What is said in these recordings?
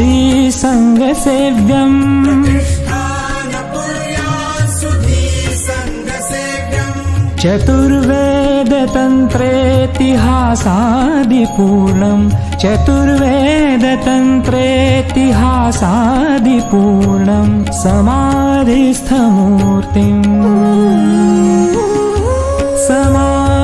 सुधीसङ्गसेव्यम् चतुर्वेदतन्त्रेतिहासादिपूर्णम्। चतुर्वेदतन्त्रेतिहासादिपूर्णम्। समाधिस्थमूर्तिम्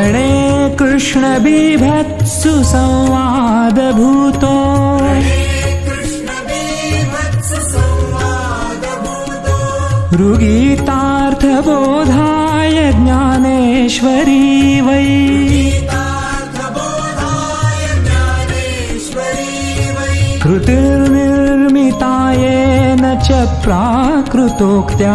रणे कृष्णबिभत्सु संवादभूतो। ऋगीतार्थबोधाय ज्ञानेश्वरी वै। कृतिर्निर्मितायेन च प्राकृतोक्त्या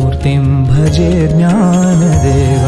ज्ञानदेवम्